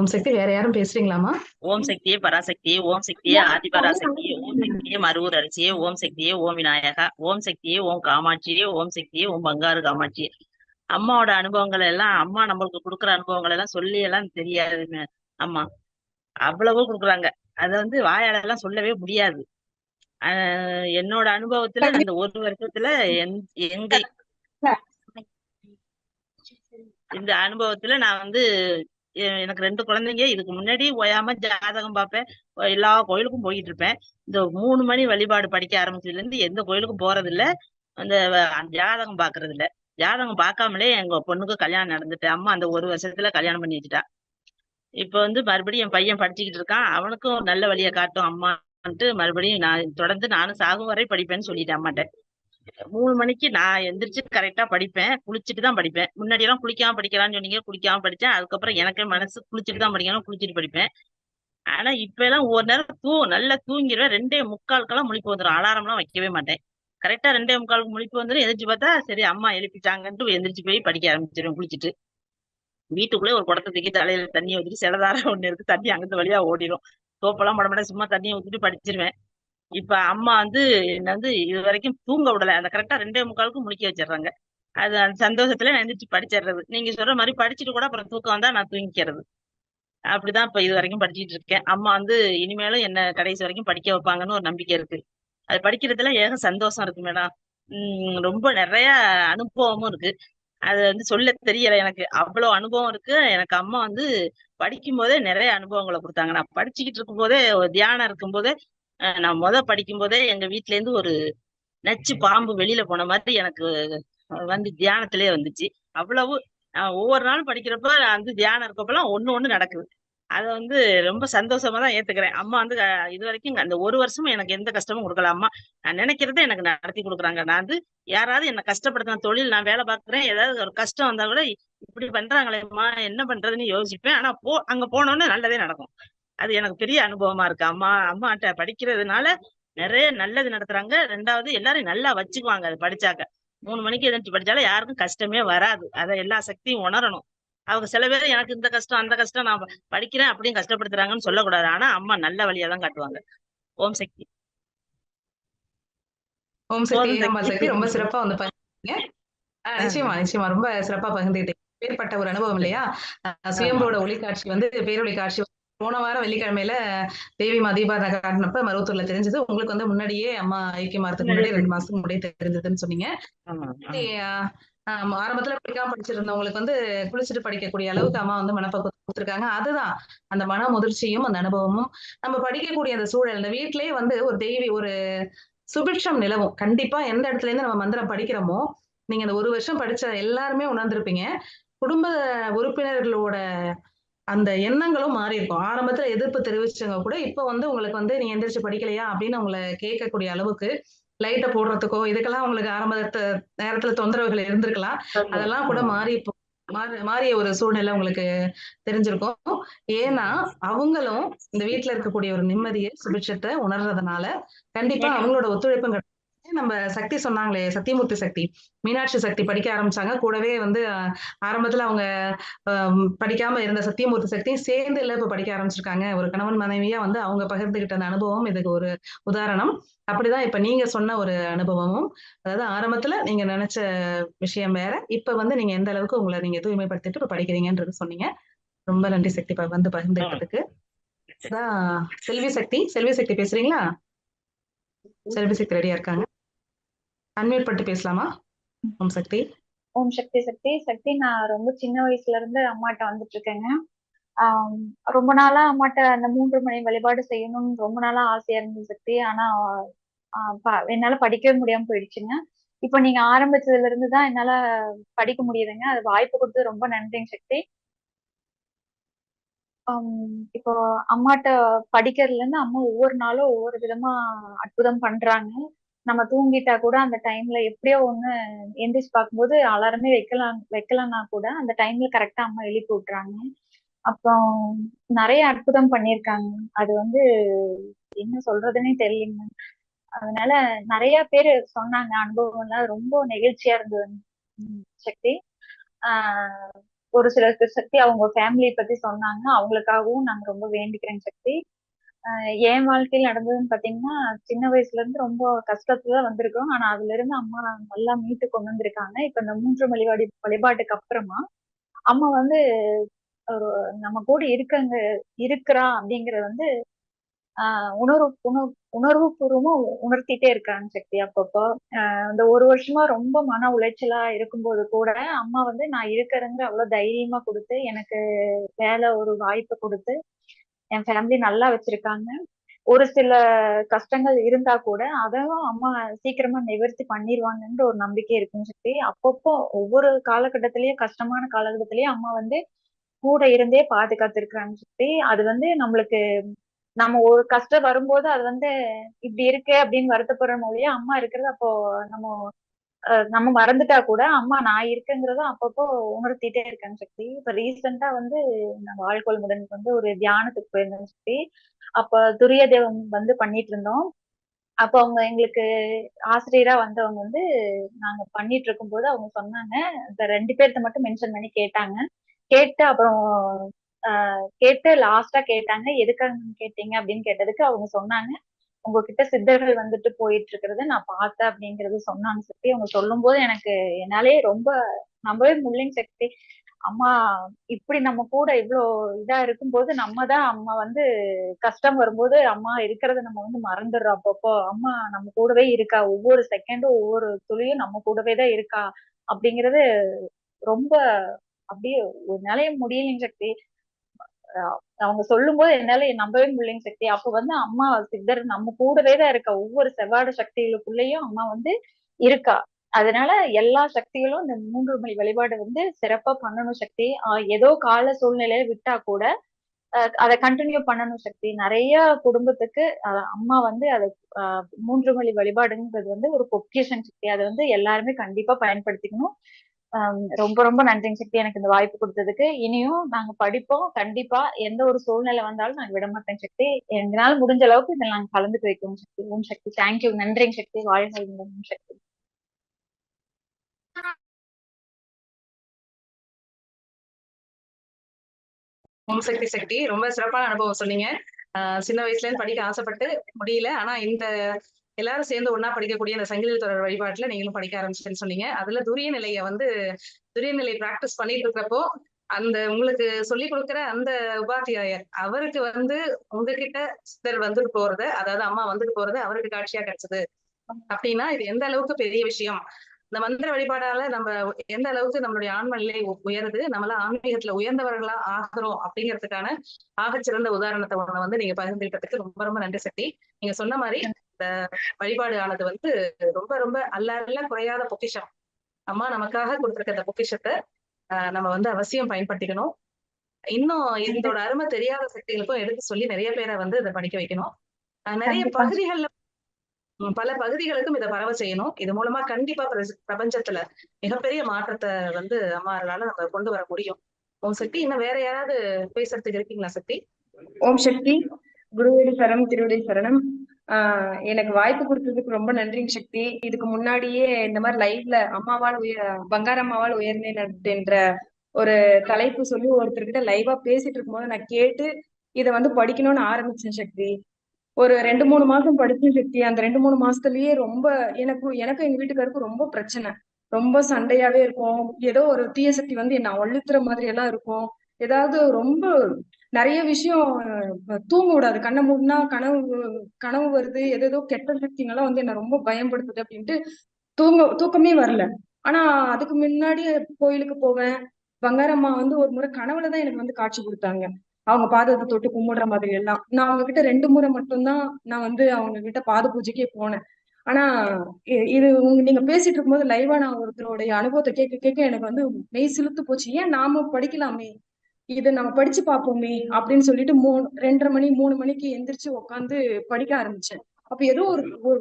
ஓம் சக்தி வேற யாரும் பேசுறீங்களாமா ஓம் சக்தியே பராசக்தியே ஓம் சக்தியே ஆதிபராசக்தியே ஓம் சக்தியே மருவூர் அரசியே ஓம் சக்தியே ஓம் விநாயகா ஓம் சக்தியே ஓம் காமாட்சியே ஓம் சக்தியே ஓம் பங்காரு காமாட்சி. அம்மாவோட அனுபவங்கள் எல்லாம் அம்மா நம்மளுக்கு கொடுக்குற அனுபவங்கள் எல்லாம் சொல்லி எல்லாம் தெரியாது அம்மா. அவ்வளவோ கொடுக்குறாங்க. அத வந்து வாயால எல்லாம் சொல்லவே முடியாது. என்னோட அனுபவத்துல அந்த ஒரு வருஷத்துல எங்க இந்த அனுபவத்துல நான் வந்து எனக்கு ரெண்டு குழந்தைங்க. இதுக்கு முன்னாடி ஓயாம ஜாதகம் பார்ப்பேன். எல்லா கோயிலுக்கும் போயிட்டு இருப்பேன் இந்த மூணு மணி வழிபாடு படிக்க ஆரம்பிச்சதுல இருந்து எந்த கோயிலுக்கும் போறது இல்ல அந்த ஜாதகம் பாக்குறது இல்ல ஜாதகம் பார்க்காமலே எங்க பொண்ணுக்கு கல்யாணம் நடந்துட்டு அம்மா அந்த ஒரு வருஷத்துல கல்யாணம் பண்ணி வச்சுட்டா. இப்ப வந்து மறுபடியும் என் பையன் படிச்சுக்கிட்டு இருக்கான். அவனுக்கும் நல்ல வழியை காட்டும் அம்மான்ட்டு மறுபடியும் நான் தொடர்ந்து நானும் சாகும் வரை படிப்பேன்னு சொல்லிட்டேன் அம்மாட்ட. மூணு மணிக்கு நான் எந்திரிச்சு கரெக்டா படிப்பேன். குளிச்சுட்டு தான் படிப்பேன். முன்னாடி எல்லாம் குளிக்காம படிக்கலாம்னு சொன்னீங்க. குளிக்காம படிச்சேன் அதுக்கப்புறம் எனக்கே மனசு குளிச்சுட்டு தான் படிக்கணும். குளிச்சுட்டு படிப்பேன். ஆனா இப்ப எல்லாம் ஒரு நேரம் தூ நல்லா தூங்கிடுவேன் ரெண்டே முக்காலுக்கெல்லாம் முழிப்பு வந்துடும் அலாரம் எல்லாம் வைக்கவே மாட்டேன். கரெக்டா ரெண்டே முக்காலுக்கு முழிப்பு வந்துடும் எந்திரிச்சு பார்த்தா சரி அம்மா எழுப்பிட்டாங்கன்ட்டு எந்திரிச்சு போய் படிக்க ஆரம்பிச்சிருவேன் குளிச்சுட்டு. வீட்டுக்குள்ளே ஒரு குடத்தை தூக்கி தலையில தண்ணி ஊற்றிட்டு சிலதாரம் ஒண்ணு இருக்கு தண்ணி அங்கிருந்து வழியா ஓடிடும் சோப்பெல்லாம் போட மாட்டேன் சும்மா தண்ணியை ஊத்திட்டு படிச்சிருவேன். இப்ப அம்மா வந்து என்ன வந்து இது வரைக்கும் தூங்க விடல. அந்த கரெக்டா ரெண்டே முக்காலுக்கு முழிக்க வச்சிடுறாங்க. அது அந்த சந்தோஷத்துல நான் எந்திரிச்சு படிச்சிடுறது. நீங்க சொல்ற மாதிரி படிச்சுட்டு கூட அப்புறம் தூக்கம் வந்தா நான் தூங்கிக்கிறது. அப்படிதான் இப்ப இது வரைக்கும் படிச்சிட்டு இருக்கேன். அம்மா வந்து இனிமேலும் என்ன கடைசி வரைக்கும் படிக்க வைப்பாங்கன்னு ஒரு நம்பிக்கை இருக்கு. அது படிக்கிறதுல ஏக சந்தோஷம் இருக்கு மேடம். உம் ரொம்ப நிறைய அனுபவமும் இருக்கு. அது வந்து சொல்ல தெரியல எனக்கு. அவ்வளவு அனுபவம் இருக்கு. எனக்கு அம்மா வந்து படிக்கும் போதே நிறைய அனுபவங்களை கொடுத்தாங்க. நான் படிச்சுக்கிட்டு இருக்கும் போதே தியானம் இருக்கும் போதே நான் முத படிக்கும் போதே எங்க வீட்ல இருந்து ஒரு நச்சு பாம்பு வெளியில போன மாதிரி எனக்கு வந்து தியானத்திலே வந்துச்சு. அவ்வளவு ஒவ்வொரு நாளும் படிக்கிறப்ப வந்து தியானம் இருக்கப்பெல்லாம் ஒண்ணு ஒண்ணு நடக்குது. அத வந்து ரொம்ப சந்தோஷமா தான் ஏத்துக்கிறேன். அம்மா வந்து இது வரைக்கும் அந்த ஒரு வருஷமும் எனக்கு எந்த கஷ்டமும் கொடுக்கல. அம்மா நான் நினைக்கிறத எனக்கு நடத்தி கொடுக்குறாங்க. நான் வந்து யாராவது என்ன கஷ்டப்படுத்தின தொழில் நான் வேலை பார்க்குறேன். ஏதாவது ஒரு கஷ்டம் வந்தா கூட இப்படி பண்றாங்களேம்மா என்ன பண்றதுன்னு யோசிப்பேன். ஆனா போ அங்க போனோன்னு நல்லதே நடக்கும். அது எனக்கு பெரிய அனுபவமா இருக்கு. அம்மா அம்மாட்ட படிக்கிறதுனால நிறைய நல்லது நடத்துறாங்க. ரெண்டாவது எல்லாரையும் நல்லா வச்சுக்குவாங்க அது படிச்சாக்க. மூணு மணிக்கு எதிர்த்து படிச்சாலும் யாருக்கும் கஷ்டமே வராது. அதை எல்லா சக்தியும் உணரணும். அவங்க சில பேர் எனக்கு இந்த கஷ்டம் அந்த கஷ்டம் நான் படிக்கிறேன் அப்படின்னு கஷ்டப்படுத்துறாங்கன்னு சொல்லக்கூடாது. ஆனா அம்மா நல்ல வழியா தான் காட்டுவாங்க. ஓம் சக்தி. ஓம் சக்தி ரொம்ப சிறப்பா வந்து ஆஹ் நிச்சயமா நிச்சயமா. ரொம்ப சிறப்பா பகிர்ந்துட்டீங்க பேர்பட்ட ஒரு அனுபவம் இல்லையா? சுயம்போட ஒளிக்காட்சி வந்து பேரொளி காட்சி போன வாரம் வெள்ளிக்கிழமையில தேவி மா தீபாரதனை காட்டினப்ப மருவத்தூர்ல தெரிஞ்சது. உங்களுக்கு வந்து முன்னாடியே அம்மா ஐக்கியமாறதுக்கு முன்னாடி ரெண்டு மாசத்துக்கு முன்னாடியே தெரிஞ்சதுன்னு சொன்னீங்க. ஆரம்பத்துல படிக்காம படிச்சிருந்தவங்களுக்கு வந்து குளிச்சுட்டு படிக்கக்கூடிய அளவுக்கு அம்மா வந்து மனப்பக்குவம் கொடுத்துருக்காங்க. அதுதான் அந்த மன முதிர்ச்சியும் அந்த அனுபவமும். நம்ம படிக்கக்கூடிய அந்த சூழல் இந்த வீட்டிலேயே வந்து ஒரு தெய்வி ஒரு சுபிட்சம் நிலவும். கண்டிப்பா எந்த இடத்துல இருந்து நம்ம மந்திரம் படிக்கிறோமோ நீங்க அந்த ஒரு வருஷம் படிச்ச எல்லாருமே உணர்ந்திருப்பீங்க. குடும்ப உறுப்பினர்களோட அந்த எண்ணங்களும் மாறி இருக்கும். ஆரம்பத்துல எதிர்ப்பு தெரிவிச்சவங்க கூட இப்ப வந்து உங்களுக்கு வந்து நீங்க எந்திரிச்சு படிக்கலையா அப்படின்னு உங்களை கேட்கக்கூடிய அளவுக்கு லைட்டை போடுறதுக்கோ இதுக்கெல்லாம் உங்களுக்கு ஆரம்ப நேரத்துல தொந்தரவுகள் இருந்திருக்கலாம். அதெல்லாம் கூட மாறி இப்போ மாறி- மாறிய ஒரு சூழ்நிலை உங்களுக்கு தெரிஞ்சிருக்கும். ஏன்னா அவங்களும் இந்த வீட்ல இருக்கக்கூடிய ஒரு நிம்மதியை சுபிட்சத்தை உணர்றதுனால கண்டிப்பா அவங்களோட ஒத்துழைப்பும். நம்ம சக்தி சொன்னாங்களே சத்தியமூர்த்தி சக்தி. மீனாட்சி சக்தி படிக்க ஆரம்பிச்சாங்க. கூடவே வந்து ஆரம்பத்துல அவங்க படிக்காம இருந்த சத்தியமூர்த்தி சக்தியும் சேர்ந்து இல்ல இப்ப படிக்க ஆரம்பிச்சிருக்காங்க. ஒரு கணவன் மனைவியா வந்து அவங்க பகிர்ந்துகிட்ட அந்த அனுபவம் இதுக்கு ஒரு உதாரணம். அப்படிதான் இப்ப நீங்க சொன்ன ஒரு அனுபவமும். அதாவது ஆரம்பத்துல நீங்க நினைச்ச விஷயம் வேற. இப்ப வந்து நீங்க எந்த அளவுக்கு உங்களை நீங்க தூய்மைப்படுத்திட்டு இப்ப படிக்கிறீங்கன்றது சொன்னீங்க. ரொம்ப நன்றி சக்தி வந்து பகிர்ந்துக்கிறதுக்கு செல்வி சக்தி செல்வி சக்தி பேசுறீங்களா? செல்வி சக்தி ரெடியா இருக்காங்க. அன்மியூட் பண்ணிட்டு பேசலாமா? ஓம் சக்தி. ஓம் சக்தி சக்தி. சக்தி நான் ரொம்ப சின்ன வயசுல இருந்து அம்மாட்ட வந்துட்டு இருக்கேங்க. ரொம்ப நாளா அம்மாட்ட அந்த மூன்று மணி வழிபாடு செய்யணும்னு ரொம்ப நாளா ஆசையா இருந்தது சக்தி. ஆனா என்னால படிக்கவே முடியாம போயிடுச்சுங்க. இப்போ நீங்க ஆரம்பிச்சதுல இருந்து தான் என்னால படிக்க முடியுதுங்க. அது வாய்ப்பு கொடுத்து ரொம்ப நன்றிங்க சக்தி. இப்போ அம்மாட்ட படிக்கிறதுல இருந்து அம்மா ஒவ்வொரு நாளும் ஒவ்வொரு விதமா அற்புதம் பண்றாங்க. நம்ம தூங்கிட்டா கூட அந்த டைம்ல எப்படியோ ஒண்ணு எந்திரிச்சு பார்க்கும்போது அலாரமே வைக்கலாம் வைக்கலன்னா கூட அந்த டைம்ல கரெக்டா அம்மா எழுப்பி விட்டுறாங்க. அப்புறம் நிறைய அற்புதம் பண்ணியிருக்காங்க. அது வந்து என்ன சொல்றதுன்னே தெரியலங்க. அதனால நிறைய பேர் சொன்னாங்க அனுபவம் எல்லாம் ரொம்ப நெகிழ்ச்சியா இருந்தது. சக்தி. ஆஹ் ஒரு சில சக்தி அவங்க ஃபேமிலியை பத்தி சொன்னாங்க. அவங்களுக்காகவும் நாங்க ரொம்ப வேண்டிக்கிறேன் சக்தி. என் வாழ்க்கையில் நடந்ததுன்னு பாத்தீங்கன்னா சின்ன வயசுல இருந்து ரொம்ப கஷ்டத்துல தான் வந்திருக்கோம் ஆனா அதுல இருந்து அம்மா நல்லா மீட்டு கொண்டு வந்திருக்காங்க. இப்ப இந்த மூன்று வழிபாடு வழிபாட்டுக்கு அப்புறமா அம்மா வந்து ஒரு நம்ம கூட இருக்கங்க இருக்கிறா அப்படிங்கறது வந்து ஆஹ் உணர்வு உணர்வு உணர்வு பூர்வமா உணர்த்திட்டே இருக்காங்க சக்தி அப்பப்போ. ஆஹ் இந்த ஒரு வருஷமா ரொம்ப மன உளைச்சலா இருக்கும்போது கூட அம்மா வந்து நான் இருக்கிறேங்கிற அவ்வளவு தைரியமா கொடுத்து எனக்கு வேலை ஒரு வாய்ப்பு கொடுத்து என் ஃபேமிலி நல்லா வச்சிருக்காங்க. ஒரு சில கஷ்டங்கள் இருந்தா கூட அதையும் அம்மா சீக்கிரமா நிவர்த்தி பண்ணிடுவாங்கன்ற ஒரு நம்பிக்கை இருக்குன்னு சொல்லி அப்பப்போ ஒவ்வொரு காலகட்டத்திலயும் கஷ்டமான காலகட்டத்திலயும் அம்மா வந்து கூட இருந்தே பாதுகாத்திருக்கிறாங்க சொல்லி அது வந்து நம்மளுக்கு நம்ம ஒரு கஷ்டம் வரும்போது அது வந்து இப்படி இருக்கு அப்படின்னு வருத்தப்படுற மொழியா அம்மா இருக்கிறது அப்போ நம்ம நம்ம மறந்துட்டா கூட அம்மா நான் இருக்கேங்கிறத அப்பப்போ உணர்த்திட்டே இருக்கேன் சக்தி இப்ப ரீசெண்டா வந்து நான் வாழ்கோள் முதனுக்கு வந்து ஒரு தியானத்துக்கு போயிருந்தேன் சக்தி அப்ப துரிய தேவம் வந்து பண்ணிட்டு இருந்தோம். அப்ப அவங்க எங்களுக்கு ஆசிரியரா வந்தவங்க வந்து நாங்க பண்ணிட்டு இருக்கும்போது அவங்க சொன்னாங்க இந்த ரெண்டு பேர்த்த மட்டும் மென்ஷன் பண்ணி கேட்டாங்க. கேட்டு அப்புறம் கேட்டு லாஸ்டா கேட்டாங்க எதுக்காக கேட்டீங்க? அப்படின்னு கேட்டதுக்கு அவங்க சொன்னாங்க. உங்ககிட்ட சித்தர்கள் வந்துட்டு போயிட்டு இருக்கிறத நான் பார்த்தேன் அப்படிங்கறது சொன்னாங்க சக்தி அவங்க சொல்லும் போது எனக்கு என்னாலே ரொம்ப நம்பவே முள்ளின் சக்தி. அம்மா இப்படி நம்ம கூட இவ்வளோ இதா இருக்கும்போது நம்ம தான் அம்மா வந்து கஷ்டம் வரும்போது அம்மா இருக்கிறத நம்ம வந்து மறந்துடுறோம் அப்பப்போ. அம்மா நம்ம கூடவே இருக்கா? ஒவ்வொரு செகண்டும் ஒவ்வொரு துளியும் நம்ம கூடவே தான் இருக்கா? அப்படிங்கறது ரொம்ப அப்படியே என்னாலே முடியலையும் சக்தி. அவங்க சொல்லும் போது என்னால நம்பவே முடியலைங்க சக்தி அப்ப வந்து அம்மா சித்தர் நம்ம கூடவே தான் இருக்கா. ஒவ்வொரு செவ்வாடு சக்திகளுக்குள்ளேயும் அம்மா வந்து இருக்கா. அதனால எல்லா சக்திகளும் இந்த மூன்று மணி வழிபாடு வந்து சிறப்பா பண்ணணும் சக்தி. ஆஹ் ஏதோ கால சூழ்நிலையில விட்டா கூட அதை கண்டினியூ பண்ணணும் சக்தி. நிறைய குடும்பத்துக்கு அம்மா வந்து அதை மூன்று மொழி வழிபாடுங்கிறது வந்து ஒரு பொக்கிஷன் சக்தி. அதை வந்து எல்லாருமே கண்டிப்பா பயன்படுத்திக்கணும். ரொம்ப ரொம்ப நன்றிங்க சக்தி எனக்கு இந்த வாய்ப்பு கொடுத்ததுக்கு. இனியும் நாங்க படிப்போம். கண்டிப்பா எந்த ஒரு சூழ்நிலை வந்தாலும் நாங்க விட மாட்டேன் சக்தி. எங்களால முடிஞ்ச அளவுக்கு இதில் நாங்க கலந்து வைக்கணும் சக்தி. ஓம் சக்தி. தேங்க்யூ நன்றிங்க சக்தி. வாழ்க ஓம் சக்தி. ஓம் சக்தி சக்தி. ரொம்ப சிறப்பான அனுபவம் சொன்னீங்க. சின்ன வயசுல இருந்து படிக்க ஆசைப்பட்டு முடியல. ஆனா இந்த எல்லாரும் சேர்ந்து ஒண்ணா படிக்கக்கூடிய இந்த சங்கிலி தொடர் வழிபாட்டுல நீங்களும் படிக்க ஆரம்பிச்சிட்டேன்னு சொன்னீங்க. அதுல துரிய நிலைய வந்து துரிய நிலை பிராக்டிஸ் பண்ணிட்டு இருக்கிறப்போ அந்த உங்களுக்கு சொல்லி கொடுக்கிற அந்த உபாத்தியாயர் அவருக்கு வந்து உங்ககிட்ட சித்தர் வந்துட்டு போறது அதாவது அம்மா வந்துட்டு போறது அவருக்கு காட்சியா கிடைச்சது. அப்படின்னா இது எந்த அளவுக்கு பெரிய விஷயம்? இந்த மந்திர வழிபாடால நம்ம எந்த அளவுக்கு நம்மளுடைய ஆன்ம நிலை உயருது நம்மள ஆன்மீகத்துல உயர்ந்தவர்களா ஆகிறோம் அப்படிங்கிறதுக்கான ஆகச்சிறந்த உதாரணத்தை ஒண்ணு வந்து நீங்க பகிர்ந்துகிட்டதுக்கு ரொம்ப ரொம்ப நன்றி சக்தி. நீங்க சொன்ன மாதிரி வழிபாடு ஆனது வந்து ரொம்ப ரொம்ப அல்ல அல்ல குறையாத பொக்கிஷம். அம்மா நமக்காக கொடுத்திருக்க இந்த பொக்கிஷத்தை நம்ம வந்து அவசியம் பயன்படுத்திக்கணும். இன்னும் இதோட அருமை தெரியாத சக்திகளுக்கும் எடுத்து சொல்லி நிறைய பேரை வந்து இதை படிக்க வைக்கணும். நிறைய. பகுதிகள்ல பல பகுதிகளுக்கும் இதை பரவ செய்யணும். இது மூலமா கண்டிப்பா பிரபஞ்ச- பிரபஞ்சத்துல மிகப்பெரிய மாற்றத்தை வந்து அம்மாறால நம்ம கொண்டு வர முடியும். உன் சக்தி இன்னும் வேற யாராவது பேசுறதுக்கு இருக்கீங்களா சக்தி? ஓம் சக்தி குருவடி சரணம் திருவடி சரணம். ஆஹ் எனக்கு வாய்ப்பு கொடுத்ததுக்கு ரொம்ப நன்றிங்க சக்தி. இதுக்கு முன்னாடியே இந்த மாதிரி லைவ்ல அம்மாவால் உயர் பங்காரம்மாவால் உயர்ந்தேன் அப்படின்ற ஒரு தலைப்பு சொல்லி ஒருத்தர்கிட்ட லைவா பேசிட்டு இருக்கும்போது நான் கேட்டு இதை வந்து படிக்கணும்னு ஆரம்பிச்சேன் சக்தி. ஒரு ரெண்டு மூணு மாசம் படிச்சேன் சக்தி. அந்த ரெண்டு மூணு மாசத்துலயே ரொம்ப எனக்கு எனக்கும் எங்க வீட்டுக்காருக்கும் ரொம்ப பிரச்சனை. ரொம்ப சண்டையாவே இருக்கும். ஏதோ ஒரு தீய சக்தி வந்து என்ன அழுத்துற மாதிரி எல்லாம் இருக்கும். ஏதாவது ரொம்ப நிறைய விஷயம் தூங்க விடாது. கண்ணை மூடினா கனவு கனவு வருது ஏதேதோ கெட்ட சக்திங்கெல்லாம் வந்து என்ன ரொம்ப பயன்படுத்துது அப்படின்ட்டு தூங்க தூக்கமே வரல. ஆனா அதுக்கு முன்னாடி கோயிலுக்கு போவேன். பங்காரம்மா வந்து ஒரு முறை கனவுல தான் எனக்கு வந்து காட்சி கொடுத்தாங்க. அவங்க பாதத்தை தொட்டு கும்பிடுற மாதிரி எல்லாம். நான் அவங்க கிட்ட ரெண்டு முறை மட்டும்தான் நான் வந்து அவங்க கிட்ட பாத பூஜைக்கே போனேன். ஆனா இது உங்க நீங்க பேசிட்டு இருக்கும்போது லைவா நான் ஒருத்தருடைய அனுபவத்தை கேட்க கேட்க எனக்கு வந்து மெய் சிலுத்து போச்சு. ஏன் நாம படிக்கலாமே? இதை நம்ம படிச்சு பார்ப்போமே அப்படின்னு சொல்லிட்டு மூணு ரெண்டரை மணி மூணு மணிக்கு எந்திரிச்சு உட்காந்து படிக்க ஆரம்பிச்சேன். அப்ப ஏதோ ஒரு ஒரு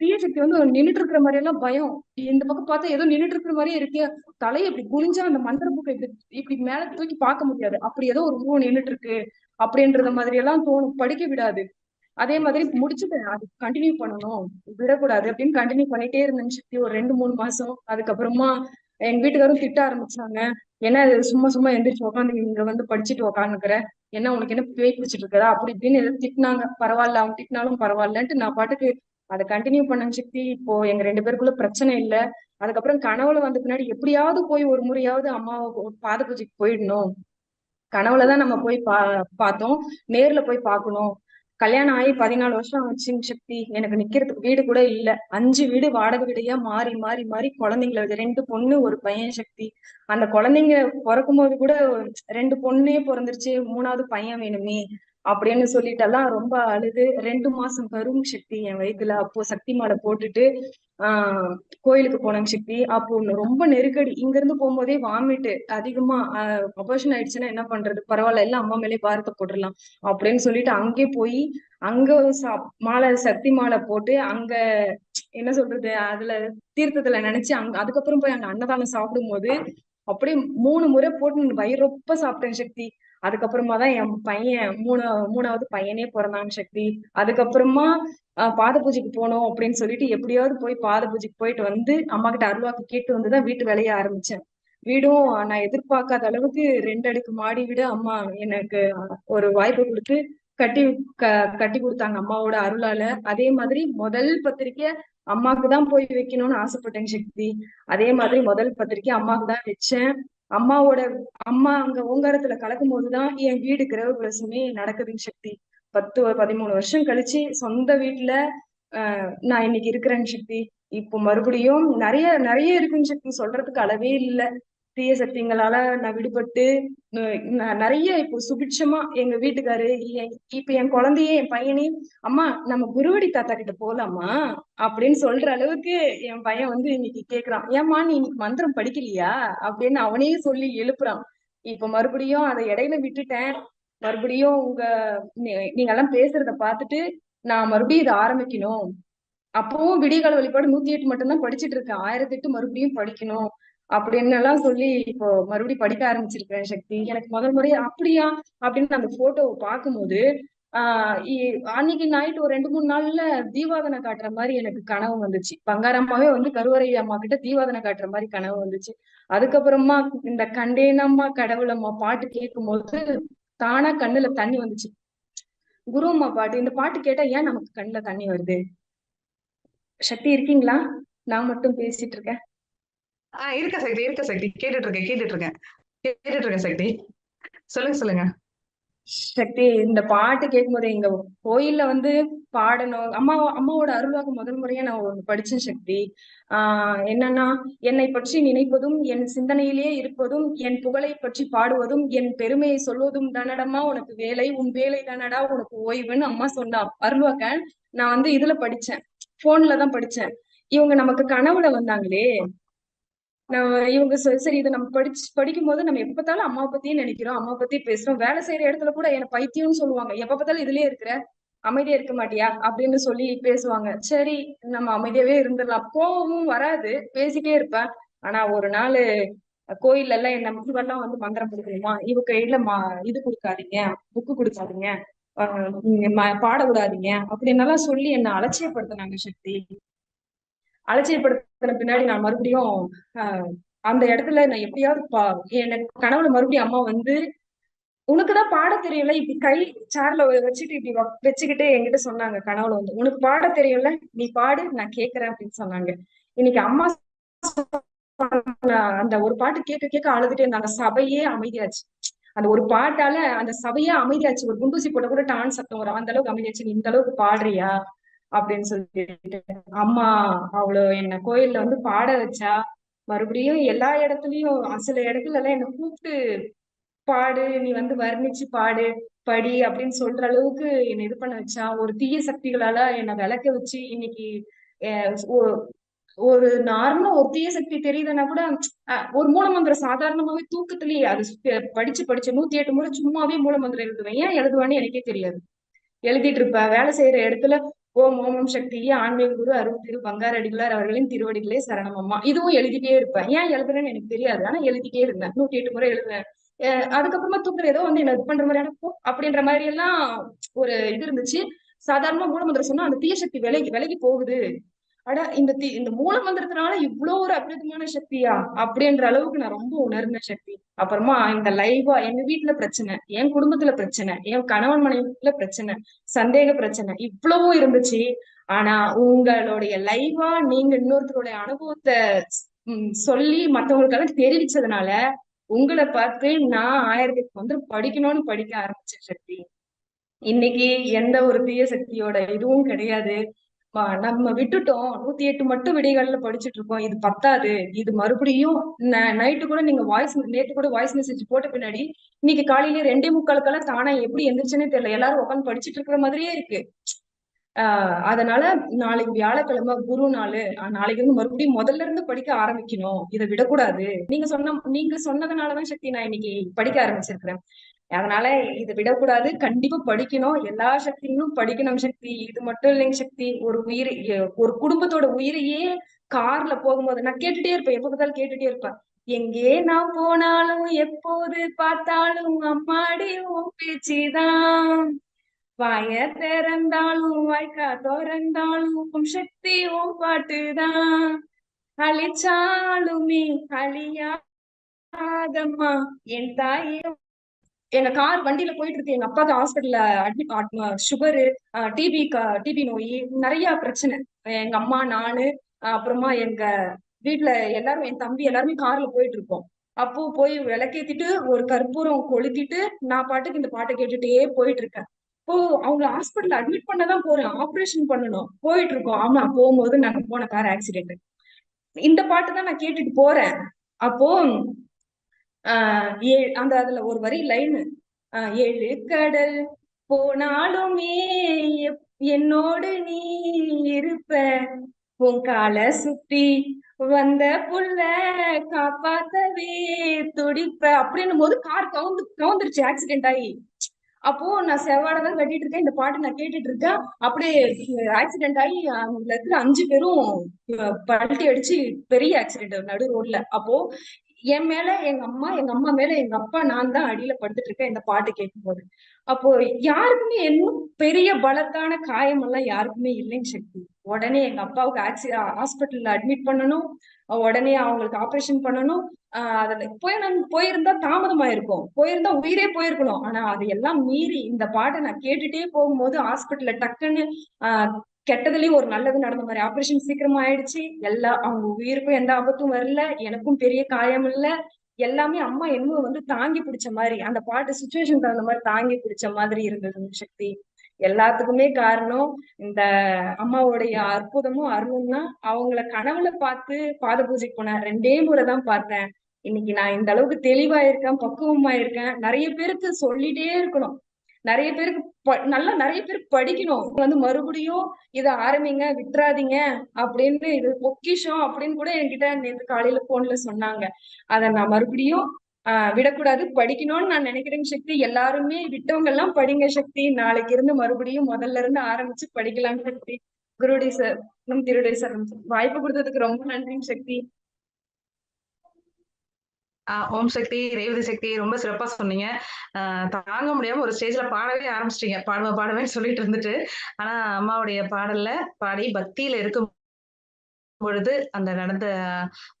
தீய சக்தி வந்து நின்னுட்டு இருக்கிற மாதிரி எல்லாம் பயம். இந்த பக்கம் பார்த்தா ஏதோ நின்னுட்டு இருக்கிற மாதிரியே இருக்கு. தலையை இப்படி குனிஞ்சா அந்த மந்திர புக்கை இப்படி இப்படி மேல தூக்கி பார்க்க முடியாது. அப்படி ஏதோ ஒரு உருவம் நின்னுட்டு இருக்கு அப்படின்றத மாதிரி எல்லாம் தோணும். படிக்க விடாது. அதே மாதிரி முடிச்சுட்டேன். அது கண்டினியூ பண்ணணும். விடக்கூடாது அப்படின்னு கண்டினியூ பண்ணிட்டே இருந்தேன். சக்தி ஒரு ரெண்டு மூணு மாசம். அதுக்கப்புறமா எங்க வீட்டுக்காரும் திட்ட ஆரம்பிச்சாங்க. என்ன சும்மா சும்மா எந்திரிச்சு உட்காந்து இங்க வந்து படிச்சுட்டு உட்காந்துக்கிற என்ன உனக்கு என்ன பேய் பிடிச்சிட்டு இருக்கதா? அப்படி இப்படின்னு எதாவது திட்டினாங்க. பரவாயில்ல அவங்க திட்டினாலும் பரவாயில்லன்ட்டு நான் பாட்டுக்கு அதை கண்டினியூ பண்ண சக்தி இப்போ எங்க ரெண்டு பேருக்குள்ள பிரச்சனை இல்ல. அதுக்கப்புறம் கனவுல வந்த பின்னாடி எப்படியாவது போய் ஒரு முறையாவது அம்மாவை பாத பூஜைக்கு போயிடணும். கனவுலதான் நம்ம போய் பா பார்த்தோம். நேர்ல போய் பார்க்கணும். கல்யாணம் ஆகி பதினாலு வருஷம் ஆச்சுங்க சக்தி. எனக்கு நிக்கிறதுக்கு வீடு கூட இல்ல. அஞ்சு வீடு வாடகை வீடையா மாறி மாறி மாறி குழந்தைங்கள ரெண்டு பொண்ணு ஒரு பையன் சக்தி. அந்த குழந்தைங்க பிறக்கும் போது கூட ரெண்டு பொண்ணே பிறந்துருச்சு. மூணாவது பையன் வேணுமே. அப்படின்னு சொல்லிட்டெல்லாம் ரொம்ப அழுது. ரெண்டு மாசம் கரும் சக்தி என் வயிற்றுல அப்போ சக்தி மாலை போட்டுட்டு ஆஹ் கோயிலுக்கு போனேங்க சக்தி. அப்போ ரொம்ப நெருக்கடி. இங்க இருந்து போகும்போதே வாமிட்டு அதிகமா அபோஷன் ஆயிடுச்சுன்னா என்ன பண்றது? பரவாயில்ல எல்லாம் அம்மா மேலே பாரத்தை போட்டுடலாம் அப்படின்னு சொல்லிட்டு அங்கே போய் அங்க சா- மாலை சக்தி மாலை போட்டு அங்க என்ன சொல்றது அதுல தீர்த்தத்துல நினைச்சு அங்க அதுக்கப்புறம் போய் அங்க அன்னதானம் சாப்பிடும் போது அப்படியே மூணு முறை போட்டு வயிறு ரொம்ப சாப்பிட்டேன் சக்தி. அதுக்கப்புறமா தான் என் பையன் மூணு மூணாவது பையனே பிறந்தாங்க சக்தி. அதுக்கப்புறமா பாத பூஜைக்கு போனோம் அப்படின்னு சொல்லிட்டு எப்படியாவது போய் பாத பூஜைக்கு போயிட்டு வந்து அம்மா கிட்ட அருள்வாக்கு கேட்டு வந்துதான் வீட்டு வேலைய ஆரம்பிச்சேன். வீடும் நான் எதிர்பார்க்காத அளவுக்கு ரெண்டு அடுக்கு மாடி வீடு அம்மா எனக்கு ஒரு வாய்ப்பு கொடுத்து கட்டி க கட்டி கொடுத்தாங்க அம்மாவோட அருளால. அதே மாதிரி முதல் பத்திரிக்கை அம்மாக்கு தான் போய் வைக்கணும்னு ஆசைப்பட்டேன் சக்தி. அதே மாதிரி முதல் பத்திரிக்கை அம்மாக்கு தான் வச்சேன். அம்மாவோட அம்மா அங்க ஓங்காரத்துல கலக்கும் போதுதான் என் வீடு கிரக பிரசமே நடக்குதுங்க சக்தி. பத்து பதிமூணு வருஷம் கழிச்சு சொந்த வீட்டுல ஆஹ் நான் இன்னைக்கு இருக்கிறேன் சக்தி. இப்போ மறுபடியும் நிறைய நிறைய இருக்குன்னு சக்தி. சொல்றதுக்கு அளவே இல்ல. தீய சக்திங்களால நான் விடுபட்டு நிறைய இப்போ சுபிட்சமா எங்க வீட்டுக்காரு என்- இப்ப என் குழந்தையே என் பையனே அம்மா நம்ம குருவடி தாத்தா கிட்ட போலாமா? அப்படின்னு சொல்ற அளவுக்கு என் பையன் வந்து இன்னைக்கு கேக்குறான். ஏம்மா நீ இன்னைக்கு மந்திரம் படிக்கலையா? அப்படின்னு அவனே சொல்லி எழுப்புறான். இப்ப மறுபடியும் அதை இடையில விட்டுட்டேன். மறுபடியும் உங்க நீ- நீங்க எல்லாம் பேசுறத பாத்துட்டு நான் மறுபடியும் இதை ஆரம்பிக்கணும். அப்பவும் விடியகால வழிபாடு நூத்தி எட்டு மட்டும்தான் படிச்சுட்டு இருக்கேன். ஆயிரத்தி எட்டு மறுபடியும் படிக்கணும். அப்படின்னு எல்லாம் சொல்லி இப்போ மறுபடியும் படிக்க ஆரம்பிச்சிருக்கேன் சக்தி. எனக்கு முதல் முறை அப்படியா? அப்படின்னு அந்த போட்டோவை பார்க்கும்போது ஆஹ் அன்னைக்கு நைட் ஒரு ரெண்டு மூணு நாள்ல தீபாவனை காட்டுற மாதிரி எனக்கு கனவு வந்துச்சு. பங்காரம்மாவே வந்து கருவறை அம்மா கிட்ட தீபாவனை காட்டுற மாதிரி கனவு வந்துச்சு. அதுக்கப்புறமா இந்த கண்டேனம்மா கடவுளம்மா பாட்டு கேட்கும் போது தானா கண்ணுல தண்ணி வந்துச்சு. குரு அம்மா பாட்டு இந்த பாட்டு கேட்டா ஏன் நமக்கு கண்ணுல தண்ணி வருது? சக்தி இருக்கீங்களா? நான் மட்டும் பேசிட்டு இருக்கேன். ஆஹ் இருக்க சக்தி இருக்க சக்தி. கேட்டுட்டு இருக்கேன் கேட்டுட்டு இருக்கேன் கேட்டுட்டு இருக்கேன் சக்தி. சொல்லுங்க சொல்லுங்க. சக்தி இந்த பாட்டு கேட்கும்போது எங்க கோயில்ல வந்து பாடணும். அம்மா அம்மாவோட அருள்வாக்கு முதல் முறையா நான் ஒன்று படிச்சேன் சக்தி. ஆஹ் என்னன்னா என்னை பற்றி நினைப்பதும் என் சிந்தனையிலே இருப்பதும் என் புகழை பற்றி பாடுவதும் என் பெருமையை சொல்வதும் தானடமா உனக்கு வேலை உன் வேலை தானடா உனக்கு ஓய்வுன்னு அம்மா சொன்னா. அருள்வாக்க நான் வந்து இதுல படிச்சேன். போன்ல தான் படிச்சேன். இவங்க நமக்கு கனவுல வந்தாங்களே. நம்ம இவங்க சரி சரி இதை நம்ம படிச்சு படிக்கும் போது நம்ம எப்ப பார்த்தாலும் அம்மாவை பத்தியே நினைக்கிறோம். அம்மா பத்தி பேசுறோம். வேலை செய்யற இடத்துல கூட என்ன பைத்தியம்னு சொல்லுவாங்க. எப்ப பார்த்தாலும் இதுலயே இருக்கிற அமைதியா இருக்க மாட்டியா? அப்படின்னு சொல்லி பேசுவாங்க. சரி நம்ம அமைதியாவே இருந்துடலாம். கோவமும் வராது. பேசிட்டே இருப்பேன். ஆனா ஒரு நாள் கோயில்ல எல்லாம் என்ன இவெல்லாம் வந்து மந்திரம் கொடுக்கணுமா? இவ கையில மா இது கொடுக்காதீங்க. புக்கு கொடுக்காதீங்க. ஆஹ் அப்படின்னு எல்லாம் பாட விடாதீங்க. சொல்லி என்ன அலட்சியப்படுத்தினாங்க சக்தி. அலட்சியப்படுத்தின பின்னாடி நான் மறுபடியும் ஆஹ் அந்த இடத்துல நான் எப்படியாவது பா எனக்கு கனவுல மறுபடியும் அம்மா வந்து உனக்குதான் பாட தெரியல இப்படி கை சேர்ல வச்சுட்டு இப்படி வ- வச்சுக்கிட்டு என்கிட்ட சொன்னாங்க கனவுல வந்து. உனக்கு பாட தெரியல நீ பாடு நான் கேக்குறேன் அப்படின்னு சொன்னாங்க. இன்னைக்கு அம்மா அந்த ஒரு பாட்டு கேட்க கேட்க அழுதுட்டே இருந்தாங்க. சபையே அமைதியாச்சு. அந்த ஒரு பாட்டால அந்த சபையே அமைதியாச்சு. ஒரு குண்டூசி போட்ட கூட டான் சத்தம் வரும். அந்த அளவுக்கு அமைதியாச்சு. நீ இந்த அளவுக்கு பாடுறியா? அப்படின்னு சொல்லிட்டு. அம்மா அவ்வளோ என்ன கோயில்ல வந்து பாட வச்சா மறுபடியும் எல்லா இடத்துலயும் சில இடத்துல எல்லாம் என்ன கூப்பிட்டு பாடு நீ வந்து வர்ணிச்சு பாடு படி அப்படின்னு சொல்ற அளவுக்கு என்னை இது பண்ண வச்சா. ஒரு தீய சக்திகளால என்னை விளக்க வச்சு இன்னைக்கு அஹ் ஒ- ஒரு நார்மலா ஒரு தீய சக்தி தெரியுதுன்னா கூட அஹ் ஒரு மூலமந்திரம் சாதாரணமாவே தூக்கத்திலேயே அது படிச்சு படிச்சு நூத்தி எட்டு முறை சும்மாவே மூலமந்திரம் எழுதுவேன். ஏன் எழுதுவான்னு எனக்கே தெரியாது. எழுதிட்டு இருப்ப வேலை செய்யற இடத்துல ஓம் ஓமம் சக்தியே ஆன்மீக குரு அருள் திரு பங்காரடிகளார் அவர்களின் திருவடிகளே சரணமம்மா இதுவும் எழுதிட்டே இருப்பேன். ஏன் எழுதுறேன்னு எனக்கு தெரியாது. ஆனா எழுதிட்டே இருந்தேன். நூத்தி எட்டு முறை எழுதுவேன். அதுக்கப்புறமா தூக்குற ஏதோ வந்து என்ன இது பண்ற மாதிரியான போ அப்படின்ற மாதிரி எல்லாம் ஒரு இது இருந்துச்சு. சாதாரணமா மூலமந்திரம் சொன்னா அந்த தீய சக்தி விலகி விலகி போகுது. அட இந்த தி இந்த மூல மந்திரத்தினால இவ்வளவு ஒரு அற்புதமான சக்தியா? அப்படின்ற அளவுக்கு நான் ரொம்ப உணர்ந்த சக்தி. அப்புறமா இந்த லைவா எங்க வீட்டுல பிரச்சனை என் குடும்பத்துல பிரச்சனை என் கணவன் மனைவிக்குள்ள பிரச்சனை சந்தேக பிரச்சனை இவ்வளவும் இருந்துச்சு. ஆனா உங்களுடைய லைவா நீங்க இன்னொருத்தருடைய அனுபவத்தை சொல்லி மத்தவங்களுக்கெல்லாம் தெரிவிச்சதுனால உங்களை பார்த்து நான் ஆயிரத்தி வந்து படிக்கணும்னு படிக்க ஆரம்பிச்சேன் சக்தி. இன்னைக்கு எந்த ஒரு தீய சக்தியோட இதுவும் கிடையாது. நம்ம விட்டுட்டோம். நூத்தி எட்டு மட்டும் விடைகள்ல படிச்சுட்டு இருக்கோம். இது பத்தாது. இது மறுபடியும் நைட்டு கூட நீங்க வாய்ஸ் நேத்து கூட வாய்ஸ் மெசேஜ் போட்ட பின்னாடி இன்னைக்கு காலையில ரெண்டே முக்காலுக்கெல்லாம் தானா எப்படி எந்திரிச்சுன்னே தெரியல. எல்லாரும் உட்காந்து படிச்சுட்டு இருக்கிற மாதிரியே இருக்கு. ஆஹ் அதனால நாளைக்கு வியாழக்கிழமை குரு நாள். நாளைக்கு இருந்து மறுபடியும் முதல்ல இருந்து படிக்க ஆரம்பிக்கணும். இதை விடக்கூடாது. நீங்க சொன்ன நீங்க சொன்னதுனாலதான் சக்தி நான் இன்னைக்கு படிக்க ஆரம்பிச்சிருக்கிறேன். அதனால இதை விடக்கூடாது. கண்டிப்பா படிக்கணும். எல்லா சக்திகளும் படிக்கணும் சக்தி. இது மட்டும் இல்லைங்க சக்தி. ஒரு உயிர் ஒரு குடும்பத்தோட உயிரையே கார்ல போகும்போது நான் கேட்டுட்டே இருப்பேன். எப்ப பார்த்தாலும் கேட்டுட்டே இருப்பேன். எங்கே நான் போனாலும் எப்போது பார்த்தாலும் அம்மாடி உன் பேச்சுதான். வாய திறந்தாலும் வாய்க்கா திறந்தாலும் சக்தி உன் பாட்டுதான். அழிச்சாலுமே அழியாதம்மா. என் தாயே எங்க கார் வண்டியில போயிட்டு இருக்கு. எங்க அப்பாவுக்கு ஹாஸ்பிட்டல்ல அட்மிட் சுகரு டிபி டிபி நோய் நிறைய பிரச்சனை. எங்க அம்மா நானு அப்புறமா எங்க வீட்ல எல்லாரும் என் தம்பி எல்லாருமே கார்ல போயிட்டு இருக்கோம். அப்போ போய் விளக்கேத்திட்டு ஒரு கற்பூரம் கொளுத்திட்டு நான் பாட்டுக்கு இந்த பாட்டை கேட்டுட்டே போயிட்டு இருக்கேன். இப்போ அவங்க ஹாஸ்பிட்டல் அட்மிட் பண்ணதான் போறேன். ஆப்ரேஷன் பண்ணணும். போயிட்டு இருக்கோம். ஆமா போகும்போது நாங்க போன கார் ஆக்சிடென்ட் இந்த பாட்டு தான் நான் கேட்டுட்டு போறேன். அப்போ ஆஹ் ஏ அந்த அதுல ஒரு வரி லைன் ஏழு கடல் போனாலுமே என்னோடு நீ இருப்ப. உன் காலை சுத்தி வந்த புள்ள காப்பாத்தவே துடிப்ப. அப்படின்னும் போது கார் கவுந்து கவுந்துருச்சு ஆக்சிடென்ட் ஆகி அப்போ நான் செவ்வாடை தான் கட்டிட்டு இருக்கேன் இந்த பாட்டு நான் கேட்டுட்டு இருக்கேன் அப்படியே ஆக்சிடென்ட் ஆகி அதுல இருக்கிற அஞ்சு பேரும் பல்ட்டி அடிச்சு பெரிய ஆக்சிடென்ட் நடு ரோட்ல அப்போ என் மேல எங்க அம்மா எங்க அம்மா மேல எங்க அப்பா நான் தான் அடியில படுத்துட்டு இருக்கேன் இந்த பாட்டு கேட்கும்போது. அப்போ யாருக்குமே இன்னும் பெரிய பலத்தான காயம் எல்லாம் யாருக்குமே இல்லைங்க சக்தி. உடனே எங்க அப்பாவுக்கு ஆக்சி ஹாஸ்பிட்டல்ல அட்மிட் பண்ணணும். உடனே அவங்களுக்கு ஆபரேஷன் பண்ணணும். அதுல போய் நான் போயிருந்தா தாமதமா இருக்கும் போயிருந்தா உயிரே போயிருக்கணும். ஆனா அது எல்லாம் மீறி இந்த பாட்டை நான் கேட்டுட்டே போகும்போது ஹாஸ்பிட்டல்ல டக்குன்னு ஆஹ் கெட்டதுலயும் ஒரு நல்லது நடந்த மாதிரி. ஆபரேஷன் சீக்கிரமா ஆயிடுச்சு. எல்லா அவங்க உயிருக்கும் எந்த ஆபத்தும் வரல. எனக்கும் பெரிய காயம் இல்ல. எல்லாமே அம்மா என்ன வந்து தாங்கி பிடிச்ச மாதிரி அந்த பாட்டு சுச்சுவேஷன் தகுந்த மாதிரி தாங்கி பிடிச்ச மாதிரி இருந்தது சக்தி. எல்லாத்துக்குமே காரணம் இந்த அம்மாவுடைய அற்புதமும் அருளும் தான். அவங்கள கனவுல பார்த்து பாத பூஜைக்கு போனேன் ரெண்டே முறை தான் பார்த்தேன். இன்னைக்கு நான் இந்த அளவுக்கு தெளிவா இருக்கேன் பக்குவமா இருக்கேன். நிறைய பேருக்கு சொல்லிட்டே இருக்கணும். நிறைய பேருக்கு ப- நல்லா நிறைய பேர் படிக்கணும். வந்து மறுபடியும் இதை ஆரம்பிங்க விட்டுறாதீங்க அப்படின்னு இது பொக்கிஷம் அப்படின்னு கூட என்கிட்ட நேற்று காலையில போன்ல சொன்னாங்க. அதை நான் மறுபடியும் ஆஹ் விடக்கூடாது. படிக்கணும்னு நான் நினைக்கிறேன் சக்தி. எல்லாருமே விட்டவங்க எல்லாம் படிங்க சக்தி. நாளைக்கு இருந்து மறுபடியும் முதல்ல இருந்து ஆரம்பிச்சு படிக்கலாம் சக்தி. குருடே சார் நம் திருடை சார் வாய்ப்பு கொடுத்ததுக்கு ரொம்ப நன்றிங்க சக்தி. ஓம் சக்தி ரேவதி சக்தி ரொம்ப சிறப்பா சொன்னீங்க. தாங்க முடியாம ஒரு ஸ்டேஜ்ல பாடவே ஆரம்பிச்சிட்டீங்க. பாடுவேன் பாடுவேன்னு சொல்லிட்டு இருந்துட்டு. ஆனா அம்மாவுடைய பாடல்ல பாடி பக்தியில இருக்கும் பொழுது அந்த நடந்த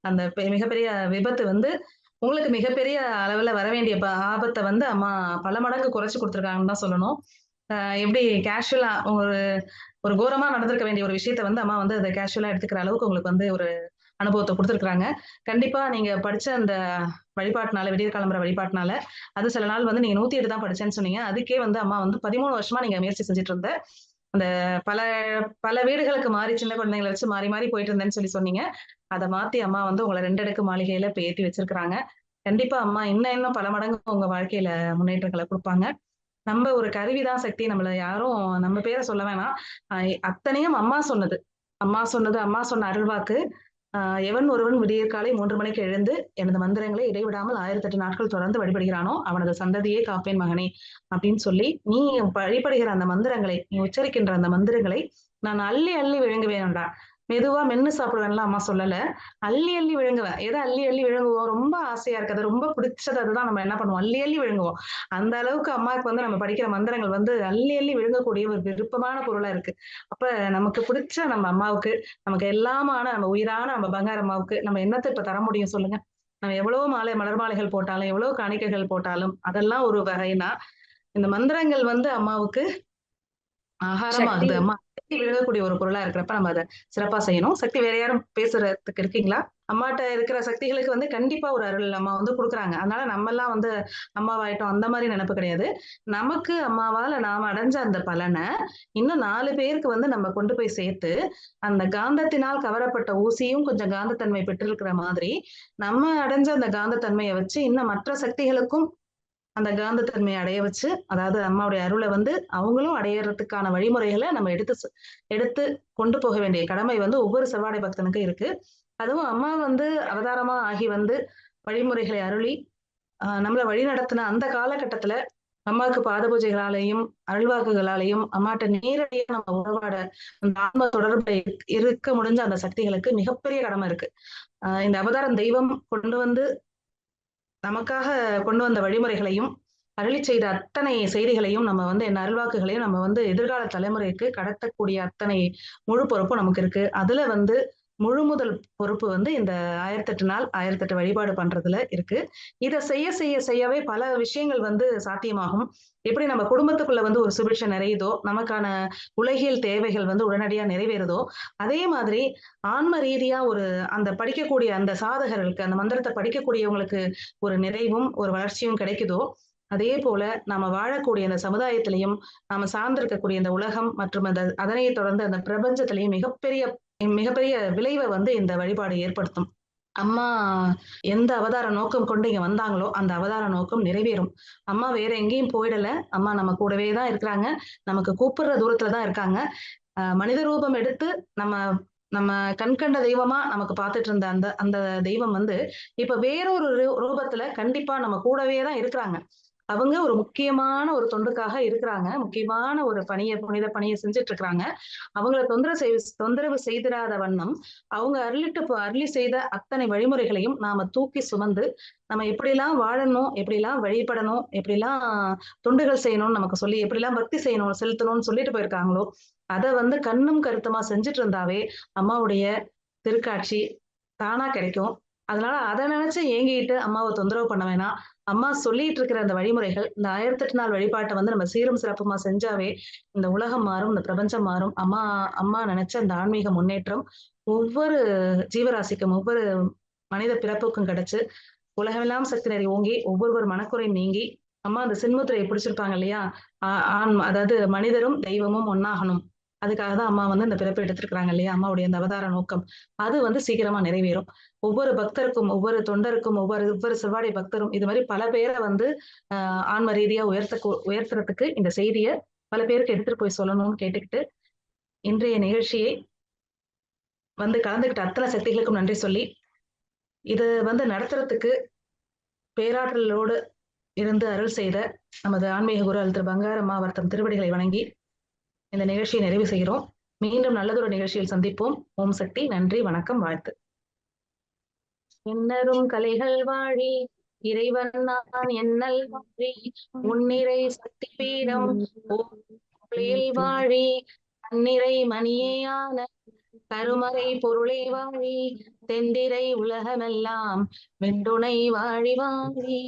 அந்த பெ- மிகப்பெரிய விபத்து வந்து உங்களுக்கு மிகப்பெரிய அளவுல வர வேண்டிய ஆபத்தை வந்து அம்மா பல மடங்கு குறைச்சு கொடுத்துருக்காங்கன்னு தான் சொல்லணும். ஆஹ் எப்படி கேஷுவலா ஒரு ஒரு கோரமா நடந்திருக்க வேண்டிய ஒரு விஷயத்த வந்து அம்மா வந்து அதை கேஷுவலா எடுத்துக்கிற அளவுக்கு உங்களுக்கு வந்து ஒரு அனுபவத்தை கொடுத்துருக்குறாங்க. கண்டிப்பா நீங்க படிச்ச அந்த வழிபாட்டினால விடியற் கிளம்புற வழிபாட்டினால அது சில நாள் வந்து நீங்க நூத்தி எட்டு தான் படிச்சேன்னு சொன்னீங்க. அதுக்கே வந்து அம்மா வந்து பதிமூணு வருஷமா நீங்க முயற்சி செஞ்சுட்டு இருந்த அந்த பல பல வீடுகளுக்கு மாறி சின்ன குழந்தைங்களை வச்சு மாறி மாறி போயிட்டு இருந்தேன்னு சொல்லி சொன்னீங்க. அதை மாத்தி அம்மா வந்து உங்களை ரெண்டு அடுக்கு மாளிகையில இப்ப ஏத்தி வச்சிருக்கிறாங்க. கண்டிப்பா அம்மா இன்னும் இன்னும் பல மடங்கு உங்க வாழ்க்கையில முன்னேற்றங்களை கொடுப்பாங்க. நம்ம ஒரு கருவிதான் சக்தி. நம்மள யாரும் நம்ம பேரை சொல்ல வேணாம். ஆஹ் அத்தனையும் அம்மா சொன்னது. அம்மா சொன்னது அம்மா சொன்ன அருள்வாக்கு. எவன் ஒருவன் விடியற்காலை மூன்று மணிக்கு எழுந்து எனது மந்திரங்களை இடைவிடாமல் ஆயிரத்தெட்டு நாட்கள் தொடர்ந்து வழிபடுகிறானோ அவனது சந்ததியே காப்பேன் மகனே அப்படின்னு சொல்லி நீ வழிபடுகிற அந்த மந்திரங்களை நீ உச்சரிக்கின்ற அந்த மந்திரங்களை நான் அள்ளி அள்ளி விழுங்குவேன்டா மெதுவா மென்னு சாப்பிடுவேன்லாம் அம்மா சொல்லல. அள்ளி அள்ளி விழுங்குவேன். எதை அள்ளி அள்ளி விழுங்குவோம்? ரொம்ப ஆசையா இருக்குது. ரொம்ப பிடிச்சது அதுதான். நம்ம என்ன பண்ணுவோம்? அள்ளி அள்ளி விழுங்குவோம். அந்த அளவுக்கு அம்மாவுக்கு வந்து நம்ம படிக்கிற மந்திரங்கள் வந்து அள்ளி அள்ளி விழுங்கக்கூடிய ஒரு விருப்பமான பொருளா இருக்கு. அப்ப நமக்கு பிடிச்ச நம்ம அம்மாவுக்கு நமக்கு எல்லாமான நம்ம உயிரான நம்ம பங்கார அம்மாவுக்கு நம்ம என்னத்தை இப்ப தர முடியும் சொல்லுங்க? நம்ம எவ்வளவு மாலை மலர் மாலைகள் போட்டாலும் எவ்வளவு காணிக்கைகள் போட்டாலும் அதெல்லாம் ஒரு வகைனா இந்த மந்திரங்கள் வந்து அம்மாவுக்கு ஆகாரமா சக்தி. ஆகுது அம்மா சக்தி விழுகக்கூடிய ஒரு பொருளா இருக்கிறப்ப நம்ம அதை சிறப்பா செய்யணும். சக்தி வேற யாரும் பேசுறதுக்கு இருக்கீங்களா? அம்மாட்ட இருக்கிற சக்திகளுக்கு வந்து கண்டிப்பா ஒரு அருள் அம்மா வந்து கொடுக்குறாங்க. அதனால நம்ம எல்லாம் வந்து அம்மாவாயிட்டோம். அந்த மாதிரி நினைப்பு கிடையாது. நமக்கு அம்மாவால நாம அடைஞ்ச அந்த பலனை இன்னும் நாலு பேருக்கு வந்து நம்ம கொண்டு போய் சேர்த்து அந்த காந்தத்தினால் கவரப்பட்ட ஊசியும் கொஞ்சம் காந்தத்தன்மை பெற்றிருக்கிற மாதிரி நம்ம அடைஞ்ச அந்த காந்தத்தன்மையை வச்சு இன்னும் மற்ற சக்திகளுக்கும் அந்த காந்தத்தன்மையை அடைய வச்சு அதாவது அம்மாவுடைய அருளை வந்து அவங்களும் அடையறதுக்கான வழிமுறைகளை நம்ம எடுத்து எடுத்து கொண்டு போக வேண்டிய கடமை வந்து ஒவ்வொரு செவ்வாடை பக்தனுக்கும் இருக்கு. அதுவும் அம்மா வந்து அவதாரமா ஆகி வந்து வழிமுறைகளை அருளி ஆஹ் நம்மளை வழி நடத்தின அந்த காலகட்டத்துல அம்மாவுக்கு பாத பூஜைகளாலையும் அருள்வாக்குகளாலையும் அம்மாட்ட நேரடியாக நம்ம உறவாட அந்த ஆன்ம தொடர்புல இருக்க- இருக்க முடிஞ்ச அந்த சக்திகளுக்கு மிகப்பெரிய கடமை இருக்கு. ஆஹ் இந்த அவதாரம் தெய்வம் கொண்டு வந்து நமக்காக கொண்டு வந்த வழிமுறைகளையும் அருளி செய்த அத்தனை செய்திகளையும் நம்ம வந்து என் அருள்வாக்குகளையும் நம்ம வந்து எதிர்கால தலைமுறைக்கு கடத்தக்கூடிய அத்தனை முழு பொறுப்பும் நமக்கு இருக்கு. அதுல வந்து முழு முதல் பொறுப்பு வந்து இந்த ஆயிரத்தெட்டு நாள் ஆயிரத்தெட்டு வழிபாடு பண்றதுல இருக்கு. இதை செய்ய செய்ய செய்யவே பல விஷயங்கள் வந்து சாத்தியமாகும். எப்படி நம்ம குடும்பத்துக்குள்ள வந்து ஒரு சுபிட்சை நிறையுதோ நமக்கான உலகியல் தேவைகள் வந்து உடனடியா நிறைவேறுதோ அதே மாதிரி ஆன்ம ரீதியா ஒரு அந்த படிக்கக்கூடிய அந்த சாதகர்களுக்கு அந்த மந்திரத்தை படிக்கக்கூடியவங்களுக்கு ஒரு நிறைவும் ஒரு வளர்ச்சியும் கிடைக்குதோ அதே போல நாம வாழக்கூடிய அந்த சமுதாயத்திலையும் நாம சார்ந்திருக்கக்கூடிய இந்த உலகம் மற்றும் அந்த அதனை தொடர்ந்து அந்த பிரபஞ்சத்திலையும் மிகப்பெரிய மிகப்பெரிய விளைவை வந்து இந்த வழிபாடு ஏற்படுத்தும். அம்மா எந்த அவதார நோக்கம் கொண்டு இங்க வந்தாங்களோ அந்த அவதார நோக்கம் நிறைவேறும். அம்மா வேற எங்கேயும் போயிடல. அம்மா நம்ம கூடவே தான் இருக்கிறாங்க. நமக்கு கூப்பிடுற தூரத்துல தான் இருக்காங்க. ஆஹ் மனித ரூபம் எடுத்து நம்ம நம்ம கண்கண்ட தெய்வமா நமக்கு பார்த்துட்டு இருந்த அந்த அந்த தெய்வம் வந்து இப்ப வேறொரு ரூ- ரூபத்துல கண்டிப்பா நம்ம கூடவே தான் இருக்கிறாங்க. அவங்க ஒரு முக்கியமான ஒரு தொண்டுக்காக இருக்கிறாங்க. முக்கியமான ஒரு பணியை புனித பணியை செஞ்சுட்டு இருக்கிறாங்க அவங்கள தொந்தரவு செய் தொந்தரவு செய்திடாத வண்ணம் அவங்க அருளிட்டு அருளி செய்த அத்தனை வழிமுறைகளையும் நாம தூக்கி சுமந்து நம்ம எப்படிலாம் வாழணும் எப்படிலாம் வழிபடணும் எப்படிலாம் தொண்டுகள் செய்யணும்னு நமக்கு சொல்லி எப்படிலாம் பக்தி செய்யணும் செலுத்தணும்னு சொல்லிட்டு போயிருக்காங்களோ அதை வந்து கண்ணும் கருத்துமா செஞ்சுட்டு இருந்தாவே அம்மாவுடைய திருக்காட்சி தானா கிடைக்கும். அதனால அதை நினைச்சு ஏங்கிட்டு அம்மாவை தொந்தரவு பண்ண வேணாம். அம்மா சொல்லிட்டு இருக்கிற அந்த வழிமுறைகள் இந்த ஆயிரத்தெட்டு நாள் வழிபாட்டை வந்து நம்ம சீரும் சிறப்புமா செஞ்சாவே இந்த உலகம் மாறும் இந்த பிரபஞ்சம் மாறும். அம்மா அம்மா நினைச்ச அந்த ஆன்மீக முன்னேற்றம் ஒவ்வொரு ஜீவராசிக்கும் ஒவ்வொரு மனித பிறப்புக்கும் கிடைச்சு உலகமெல்லாம் சக்தி நிறைய ஓங்கி ஒவ்வொருவர் மனக்குறையும் நீங்கி அம்மா அந்த சின்முத்திரையை பிடிச்சிருப்பாங்க இல்லையா? ஆ- ஆண் அதாவது மனிதரும் தெய்வமும் ஒன்னாகணும் அதுக்காக தான் அம்மா வந்து அந்த பிறப்பு எடுத்திருக்கிறாங்க இல்லையா? அம்மாவுடைய அந்த அவதார நோக்கம். அது வந்து சீக்கிரமா நிறைவேறும். ஒவ்வொரு பக்தருக்கும் ஒவ்வொரு தொண்டருக்கும் ஒவ்வொரு ஒவ்வொரு செவ்வாடை பக்தரும் இது மாதிரி பல பேரை வந்து ஆஹ் ஆன்ம ரீதியா உயர்த்த உயர்த்துறதுக்கு இந்த செய்தியை பல பேருக்கு எடுத்துட்டு போய் சொல்லணும்னு கேட்டுக்கிட்டு இன்றைய நிகழ்ச்சியை வந்து கலந்துக்கிட்ட அத்தனை சக்திகளுக்கும் நன்றி சொல்லி இது வந்து நடத்துறதுக்கு பேராற்றலோடு இருந்து அருள் செய்த நமது ஆன்மீக குரு அல் திரு பங்காரம்மா வர்த்தம் திருவடிகளை வணங்கி இந்த நிகழ்ச்சியை நிறைவு செய்கிறோம். மீண்டும் நல்லதொரு நிகழ்ச்சியில் சந்திப்போம். ஓம் சக்தி நன்றி வணக்கம் வாழ்த்து. என்னரும் கலைகள் வாழி இறைவன் நான் என்னல் வாழி உன்னிறை சக்தி பீடம் வாழி தன்னிறை மணியேயான கருமறை பொருளை வாழி தெந்திரை உலகமெல்லாம் வெண்டுணை வாழி வாழி.